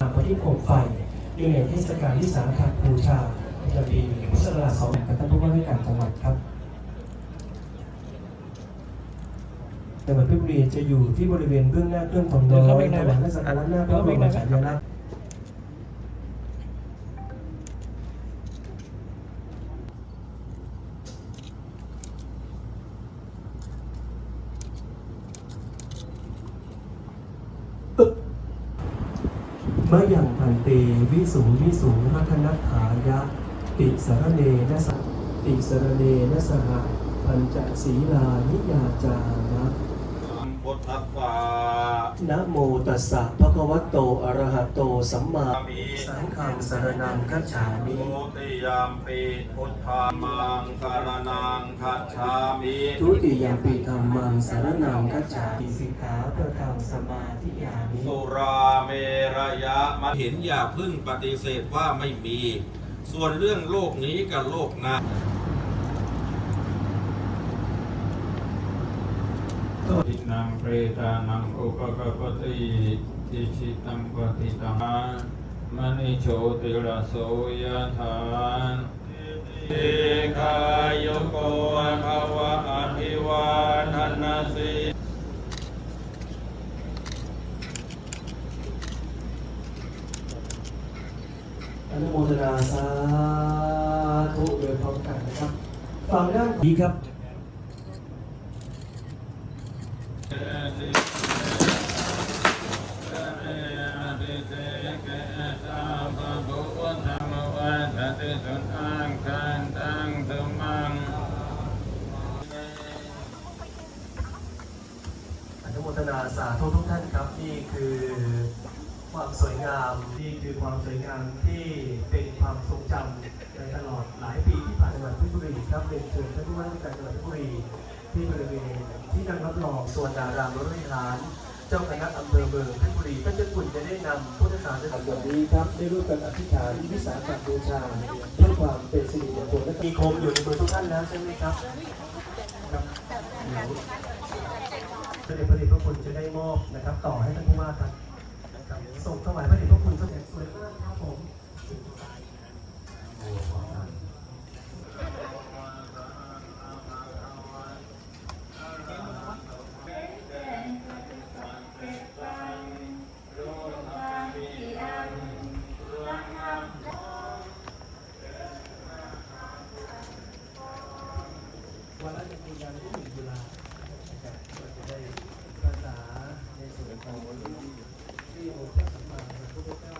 รังพื้บที่าขงผมไปยู่ในเทศกาลที่สาขาบูชา ประจำปีพุทธศักราช2 5 0 0ท่านผู้ว่าราชการจังหวัดครับจังหวัดเพชรบุรีจะอยู่ที่บริเวณเบื้องหน้าเครื่องทองน้อยถวายและสักการะหน้าพระบรมฉายาลักษณ์เมื่ออย่างพันเตวิสูงวิสูงรัตนัฐายะ ติสารเนนะสะติสารเนนะสหปัญจศีลานิยาจานะพุทธัสสะนะโมตัสสะภะคะวะโต อะระหะโต สัมมาสังฆังสารนังคัจฉามิทุติยามปีพุทธามังสารนังคัจฉามิทุติยมปีธรรมังสารนังคัจฉามิสิกขาปะทังสมาธิยามิสุราเมระยะมาเห็นอย่าพึ่งปฏิเสธว่าไม่มี ส่วนเรื่องโลกนี้กับโลกหน้าทินังเปรตานังอุปกปติติชิตังปฏิตังมณิโชติรโสยธานเอกายโกภาวะอภิวาทนาสิ อนุโมทนาสาธุโดยพร้อมกันนะครับฟังด้านดีครับอนุโมทนาสาธุทุกท่านครับนี่คือ ความสวยงามนี่คือความสวยงามที่เป็นความทรงจำในตลอดหลายปีที่ผ่านมาจังหวัดเพชรบุรีครับเป็นเชิญท่านผู้ว่าราชการจังหวัดเพชรบุรีที่บริเวณที่นั่งรับรองส่วนดารามรถไฟทานเจ้าคณะอำเภอเมืองเพชรบุรีท่านเจ้าคุณจะได้นำพุทธศาสนาส่วนนี้ครับได้ร่วมกันอธิษฐานวิสาขบูชาเพื่อความเป็นสิริมงคลและมีโคมอยู่ในมือทุกท่านแล้วใช่ไหมครับครับเดี๋ยวพระเดชพระเดชพระคุณจะได้มอบนะครับ ต่อให้ท่านผู้ว่าครับ ผู้หญิงจุานะครัก็จได้ภาษาในส่วนของที่อระสัมามพุทธเจ้